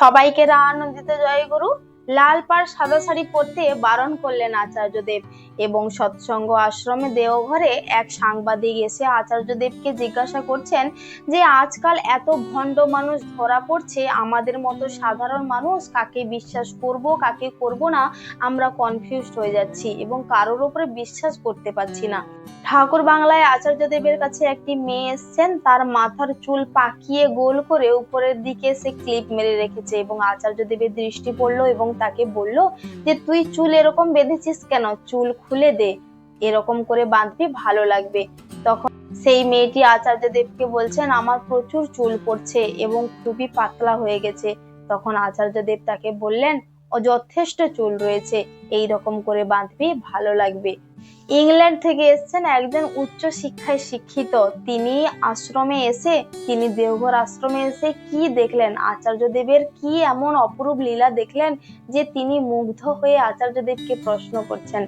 সবাইকে রা আনন্দিত জয় গুরু লাল পাড় সাদা শাড়ি পরতে বারণ করলেন আচার্যদেব এবং সৎসঙ্গ আশ্রমে দেওঘরে এক সাংবাদিক এসে আচার্যদেবকে জিজ্ঞাসা করছেন যে, আজকাল এত ভণ্ড মানুষ ধরা পড়ছে, আমাদের মতো সাধারণ মানুষ কাকে বিশ্বাস করব, কাকে করব না, আমরা কনফিউজড হয়ে যাচ্ছি এবং কারোর উপরে বিশ্বাস করতে পারছি না। ঠাকুর বাংলায় আচার্যদেবের কাছে একটি মেয়ে এসছেন, তার মাথার চুল পাকিয়ে গোল করে উপরের দিকে সে ক্লিপ মেরে রেখেছে এবং আচার্যদেবের দৃষ্টি পড়ল এবং তাকে বলল যে, তুই চুল এরকম বেঁধেছিস কেন? চুল খুলে দে। এরকম করে বাঁধবি, ভালো লাগবে। তখন সেই মেয়েটি আচার্য দেবকে বলছেন, আমার প্রচুর চুল পড়ছে এবং খুবই পাতলা হয়ে গেছে। তখন আচার্য দেব তাকে বললেন, ও যথেষ্ট চুল রয়েছে, এই রকম করে বাঁধবি, ভালো লাগবে। ইংল্যান্ড থেকে এসেছেন একজন উচ্চ শিক্ষায় শিক্ষিত। তিনি আশ্রমে এসে তিনি দেওঘর আশ্রমে এসে কি দেখলেন? আচার্যদেবের কি এমন অপরূপ লীলা দেখলেন যে তিনি মুগ্ধ হয়ে আচার্যদেবকে প্রশ্ন করছেন?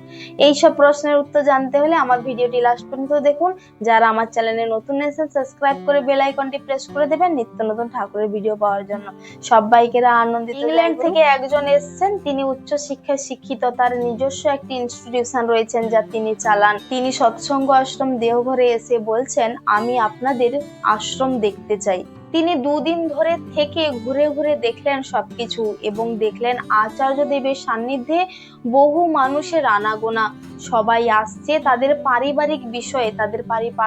এই সব প্রশ্নের উত্তর জানতে হলে আমার ভিডিওটি লাস্ট পর্যন্ত দেখুন। যারা আমার চ্যানেলে নতুন এসেছেন সাবস্ক্রাইব করে বেল আইকনটি প্রেস করে দেবেন নিত্য নতুন ঠাকুরের ভিডিও পাওয়ার জন্য। সবাইকেরা আনন্দিত ইংল্যান্ড থেকে একজন এসেছেন তিনি উচ্চ শিক্ষায় শিক্ষিত। তার নিজস্ব একটি ইনস্টিটিউশন রয়েছেন যা তিনি চালান। তিনি সৎসঙ্গ আশ্রম দেহঘরে এসে বলছেন, আমি আপনাদের আশ্রম দেখতে চাই। তিনি দুদিন ধরে থেকে ঘুরে ঘুরে দেখলেন সবকিছু এবং দেখলেন আচার্য দেবের সান্নিধ্যে বহু মানুষের আনাগোনা। সবাই আসছে তাদের পারিবারিক বিষয়ে, তাদের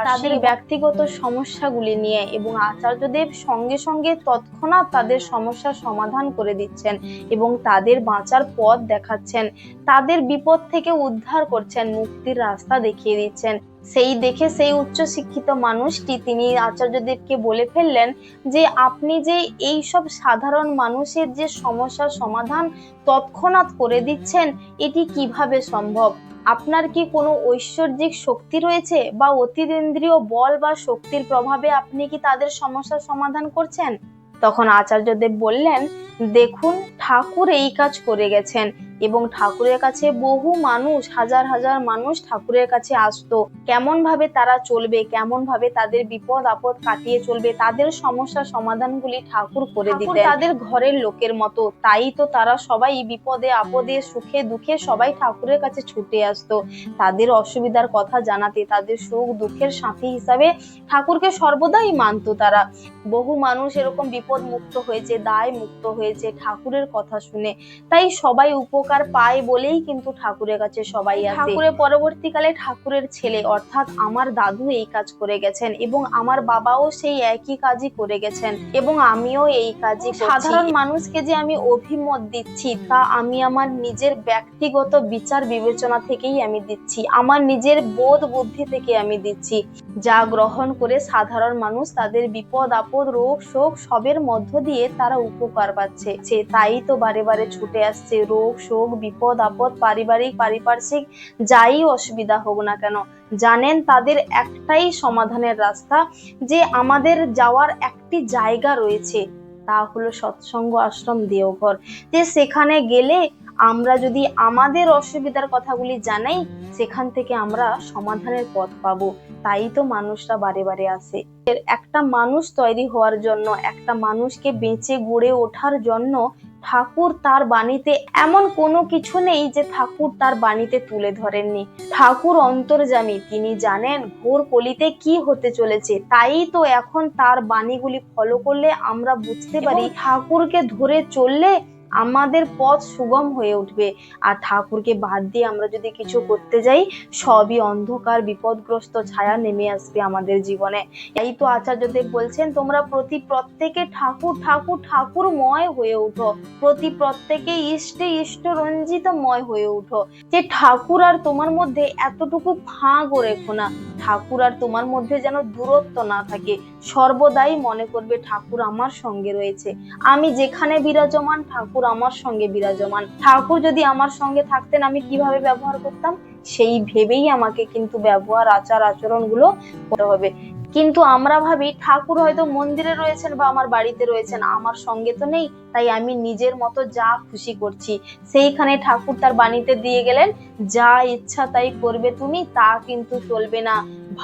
তাদের ব্যক্তিগত সমস্যাগুলি নিয়ে এবং আচার্যদেব সঙ্গে সঙ্গে তৎক্ষণাৎ তাদের সমস্যার সমাধান করে দিচ্ছেন এবং তাদের বাঁচার পথ দেখাচ্ছেন। তাদের বিপদ থেকে উদ্ধার করছেন, মুক্তির রাস্তা দেখিয়ে দিচ্ছেন। সেই দেখে সেই উচ্চ শিক্ষিত মানুষটি, তিনি আচার্যদেবকে বলে ফেললেন যে, আপনি যে এই সব সাধারণ মানুষের যে সমস্যার সমাধান তৎক্ষণাৎ করে দিচ্ছেন এটি কীভাবে সম্ভব? আপনার কি কোনো ঐশ্বর্যিক শক্তি রয়েছে বা অতীতেন্দ্রীয় বল বা শক্তির প্রভাবে আপনি কি তাদের সমস্যার সমাধান করছেন? তখন আচার্যদেব বললেন, দেখুন, ঠাকুর এই কাজ করে গেছেন। এবং ঠাকুরের কাছে বহু মানুষ হাজার হাজার মানুষ ঠাকুরের কাছে আসতো। কেমন ভাবে তারা চলবে কেমন ভাবে তাদের বিপদ আপদ কাটিয়ে চলবে তাদের সমস্যার সমাধানগুলি ঠাকুর করে দিতেন। তাদের ঘরের লোকের মতো। তাই তো তারা সবাই বিপদে আপদে সুখে দুঃখে সবাই ঠাকুরের কাছে ছুটে আসতো। তাদের অসুবিধার কথা জানাতে তাদের সুখ দুঃখের সাথী হিসাবে ঠাকুরকে সর্বদাই মানতো তারা। বহু মানুষ এরকম বিপদ মুক্ত হয়েছে দায় মুক্ত হয়েছে ঠাকুরের কথা শুনে। তাই সবাই উপকার পায় বলেই কিন্তু ঠাকুরের কাছে সবাই আসে। ঠাকুরের পরবর্তীকালে ঠাকুরের ছেলে অর্থাৎ আমার দাদু এই কাজ করে গেছেন এবং আমার বাবাও সেই একই কাজই করে গেছেন এবং আমিও এই কাজই সাধারণ মানুষকে যে আমি অভিমত দিচ্ছি তা আমি আমার নিজের ব্যক্তিগত বিচার বিবেচনা থেকেই আমি দিচ্ছি। আমার নিজের বোধ বুদ্ধি থেকে আমি দিচ্ছি। যা গ্রহণ করে সাধারণ মানুষ তাদের বিপদ আপদ রোগ শোক সবের মধ্য দিয়ে তারা উপকার পাচ্ছে। সে তাই তো বারে বারে ছুটে আসছে রোগ শোক বিপদ, আপদ, পারিবারিক, পারিপার্শ্বিক, যাই অসুবিধা হোক না কেন, জানেন তাদের একটাই সমাধানের রাস্তা, যে আমাদের যাওয়ার একটি জায়গা রয়েছে, তা হলো সৎসঙ্গ আশ্রম দেওঘর। যে সেখানে গেলে আমরা যদি আমাদের অসুবিধার কথাগুলি জানাই, সেখান থেকে আমরা সমাধানের পথ পাব। তাই তো মানুষরা বারে বারে আসে। একটা মানুষ তৈরি হওয়ার জন্য, একটা মানুষকে বেঁচে গড়ে ওঠার জন্য ঠাকুর তার বাণীতে এমন কোনো কিছু নেই যে ঠাকুর তার বাণীতে তুলে ধরেননি। ঠাকুর অন্তর্জামী তিনি জানেন ঘোর কলিতে কি হতে চলেছে তাই তো এখন তার বাণীগুলি ফলো করলে আমরা বুঝতে পারি ঠাকুরকে ধরে চললে আমাদের পথ সুগম হয়ে উঠবে। আর ঠাকুরকে বাদ দিয়ে আমরা যদি কিছু করতে যাই, সবই অন্ধকার, বিপদগ্রস্ত ছায়া নেমে আসবে আমাদের জীবনে। এই তো আচার্যদেব বলছেন, তোমরা প্রতি প্রত্যেকে ঠাকুর ঠাকুর, ঠাকুরময় হয়ে উঠো প্রতি প্রত্যেকে ইষ্টে ইষ্ট রঞ্জিতময় হয়ে উঠো যে ঠাকুর আর তোমার মধ্যে এতটুকু ফাঁকও রেখো না। ঠাকুর আর তোমার মধ্যে যেন দূরত্ব না থাকে। সর্বদাই মনে করবে ঠাকুর আমার সঙ্গে রয়েছে। আমি যেখানে বিরাজমান, ঠাকুর আমার সঙ্গে বিরাজমান। ঠাকুর যদি আমার সঙ্গে থাকতেন, আমি কীভাবে ব্যবহার করতাম? সেই ভেবেই আমাকে কিন্তু ব্যবহার, আচার আচরণগুলো করতে হবে। কিন্তু আমরা ভাবি ঠাকুর হয়তো মন্দিরে রয়েছেন বা আমার বাড়িতে রয়েছেন, আমার সঙ্গে তো নেই, তাই আমি নিজের মতো যা খুশি করছি। সেইখানে ঠাকুর তার বাণীতে দিয়ে গেলেন, যা ইচ্ছা তাই করবে তুমি, তা কিন্তু চলবে না।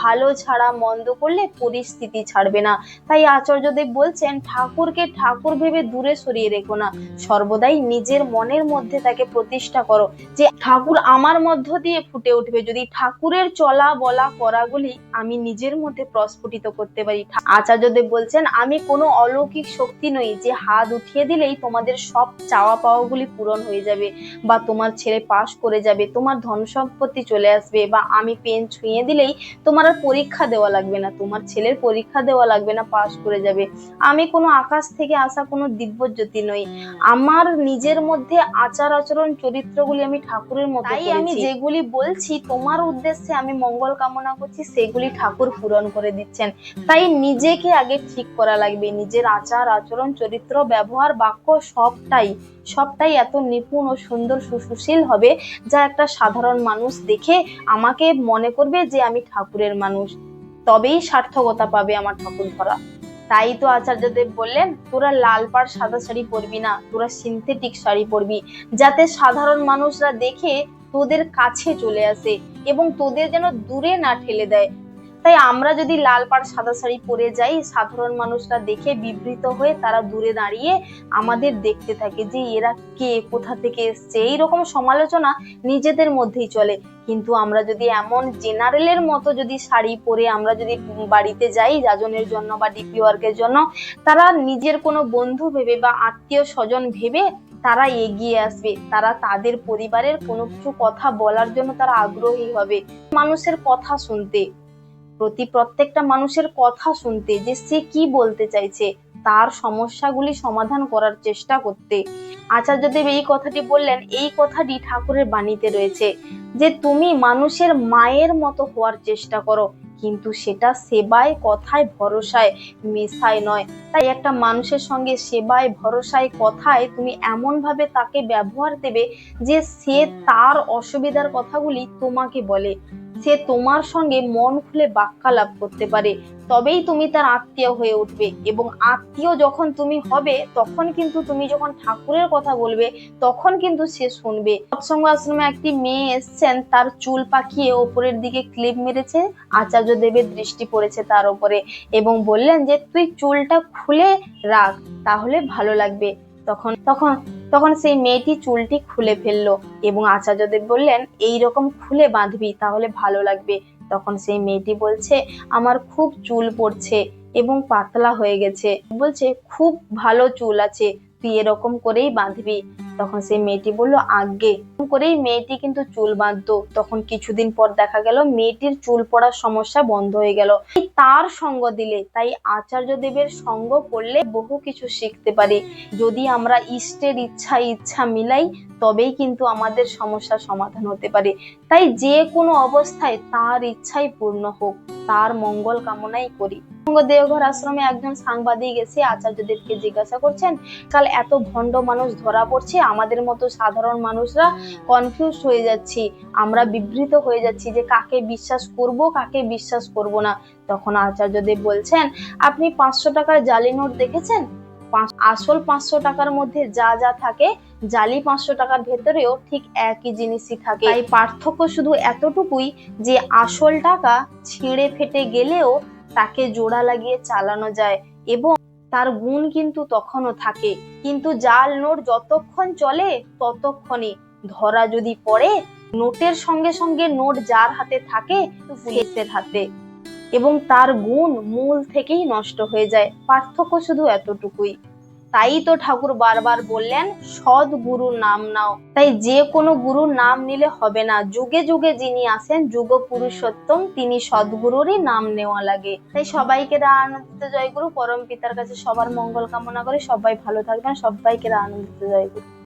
ভালো ছাড়া মন্দ করলে পরিস্থিতি ছাড়বে না। তাই আচার্যদেব বলছেন, ঠাকুরকে ঠাকুর ভেবে দূরে সরিয়ে রেখো না। সর্বদাই নিজের মনের মধ্যে তাকে প্রতিষ্ঠা করো। যে ঠাকুর আমার মধ্য দিয়ে ফুটে উঠবে, যদি ঠাকুরের চলা বলা করাগুলি আমি নিজের মধ্যে প্রস্ফুটিত করতে পারি। আচার্যদেব বলছেন, আমি কোনো অলৌকিক শক্তি নই, যে হাত উঠিয়ে দিলেই তোমাদের সব চাওয়া পাওয়াগুলি পূরণ হয়ে যাবে, বা তোমার ছেলে পাশ করে যাবে, তোমার ধন সম্পত্তি চলে আসবে, বা আমি পেন ছুঁয়ে দিলেই তোমার আর পরীক্ষা দেওয়া লাগবে না তোমার ছেলের পরীক্ষা দেওয়া লাগবে না পাশ করে যাবে। আমি কোনো আকাশ থেকে আসা কোনো দিব্যজ্যোতি নই। আমার নিজের মধ্যে আচার আচরণ চরিত্রগুলি আমি ঠাকুরের মতো তাই আমি যেগুলি বলছি তোমার উদ্দেশ্যে আমি মঙ্গল কামনা করছি সেগুলি ঠাকুর পূরণ করে দিচ্ছেন। তাই নিজেকে আগে ঠিক করা লাগবে। নিজের আচার আচরণ চরিত্র ব্যবহার বাক্য সবটাই সবটাই এত নিপুণ ও সুন্দর সুশীল হবে যা একটা সাধারণ মানুষ দেখে আমাকে মনে করবে যে আমি ঠাকুরের মানুষ। তবেই সার্থকতা পাবে আমার ঠাকুর ধরা। তাই তো আচার্যদেব বললেন, তোরা লাল পাড়, সাদা শাড়ি পরবি না, তোরা সিনথেটিক শাড়ি পরবি, যাতে সাধারণ মানুষরা দেখে তোদের কাছে চলে আসে এবং তোদের যেন দূরে না ঠেলে দেয়। তাই আমরা যদি লাল পাড় সাদা শাড়ি পরে যাই, সাধারণ মানুষরা দেখে বিবৃত হয়ে তারা দূরে দাঁড়িয়ে আমাদের দেখতে থাকে যে এরা কে, কোথা থেকে এসছে। এইরকম সমালোচনা নিজেদের মধ্যেই চলে। কিন্তু আমরা যদি এমন জেনারেলের মতো যদি শাড়ি পরে আমরা যদি বাড়িতে যাই, যাজনের জন্য বা ডিপি ওয়ার্কের জন্য, তারা নিজের কোনো বন্ধু ভেবে বা আত্মীয় স্বজন ভেবে তারা এগিয়ে আসবে। তারা তাদের পরিবারের কোনো কিছু কথা বলার জন্য তারা আগ্রহী হবে। মানুষের কথা শুনতে প্রতি প্রত্যেকটা মানুষের কথা শুনতে, যে সে কি বলতে চাইছে, তার সমস্যাগুলি সমাধান করার চেষ্টা করতে। আচার্যদেব এই কথাটি বললেন, এই কথাটি ঠাকুরের বাণীতে রয়েছে, যে তুমি মানুষের মায়ের মতো হওয়ার চেষ্টা করো, কিন্তু সেটা সেবায় কথায় ভরসায় মেশায় নয়। তাই একটা মানুষের সঙ্গে সেবায় ভরসায় কথায় তুমি এমনভাবে তাকে ব্যবহার দেবে, যে সে তার অসুবিধার কথাগুলি তোমাকে বলে। সে তোমার সঙ্গে মন খুলে বাক্যালাপ করতে পারে। তবেই তুমি তার আত্মীয় হয়ে উঠবে এবং আত্মীয় যখন তুমি হবে, তখন কিন্তু তুমি যখন ঠাকুরের কথা বলবে, তখন কিন্তু সে শুনবে। সৎসঙ্গ আশ্রমে একটি মেয়ে এসছেন, তার চুল পাকিয়ে ওপরের দিকে ক্লিপ মেরেছে আচার্য দেবের দৃষ্টি পড়েছে তার ওপরে এবং বললেন যে, তুই চুলটা খুলে রাখ, তাহলে ভালো লাগবে। তখন তখন তখন সেই মেয়েটি চুলটি খুলে ফেলল এবং আচার্যদেব বললেন, এই রকম খুলে বাঁধবি, তাহলে ভালো লাগবে। তখন সেই মেয়েটি বলছে, আমার খুব চুল পড়ছে এবং পাতলা হয়ে গেছে। বলছে, খুব ভালো চুল আছে, তুই এরকম করেই বাঁধবি। তখন সেই মেয়েটি বলল, আগে। করেই মেয়েটি কিন্তু চুল বাঁধতো। তখন কিছুদিন পর দেখা গেল, মেয়েটির চুল পড়ার সমস্যা বন্ধ হয়ে গেল। তার সঙ্গ দিলে, তাই আচার্য দেবের সঙ্গ করলে বহু কিছু শিখতে পারি। যদি আমরা ইষ্টের ইচ্ছা ইচ্ছা মিলাই, তবেই কিন্তু আমাদের সমস্যার সমাধান হতে পারে। তাই যে কোনো অবস্থায় তার ইচ্ছাই পূর্ণ হোক, তার মঙ্গল কামনাই করি। দেওঘর আশ্রমে একজন সাংবাদিক এসে আচার্যদেবকে জিজ্ঞাসা করছেন, কাল এত ভণ্ড মানুষ ধরা পড়ছে আমাদের মতো সাধারণ মানুষরা কনফিউজ হয়ে যাচ্ছি। আমরা বিবৃত হয়ে যাচ্ছি যে কাকে বিশ্বাস করব কাকে বিশ্বাস করব না। তখন আচার্যদেব বলছেন আপনি পাঁচশো টাকার জালি নোট দেখেছেন? আসল পাঁচশো টাকার মধ্যে যা যা থাকে জালি পাঁচশো টাকার ভেতরেও ঠিক একই জিনিসই থাকে। তাই পার্থক্য শুধু এতটুকুই যে আসল টাকা ছিঁড়ে ফেটে গেলেও তাকে জোড়া লাগিয়ে চালানো যায় এবং তার গুণ কিন্তু তখনও থাকে। কিন্তু জাল নোট যতক্ষণ চলে, ততক্ষণে। ধরা যদি পড়ে, নোটের সঙ্গে সঙ্গে নোট যার হাতে থাকে পুলিশের হাতে। এবং তার গুণ মূল থেকেই নষ্ট হয়ে যায়। পার্থক্য শুধু এতটুকুই। তাই তো ঠাকুর বারবার বললেন সৎ গুরুর নাম নাও। তাই যে কোনো গুরুর নাম নিলে হবে না। যুগে যুগে যিনি আসেন যুগ পুরুষোত্তম, তিনি সদ্গুরুরই নাম নেওয়া লাগে। তাই সবাইকে রা আনন্দিত জয়গুরু। পরম পিতার কাছে সবার মঙ্গল কামনা করে সবাই ভালো থাকবেন। সবাইকে রা আনন্দিত জয়গুরু।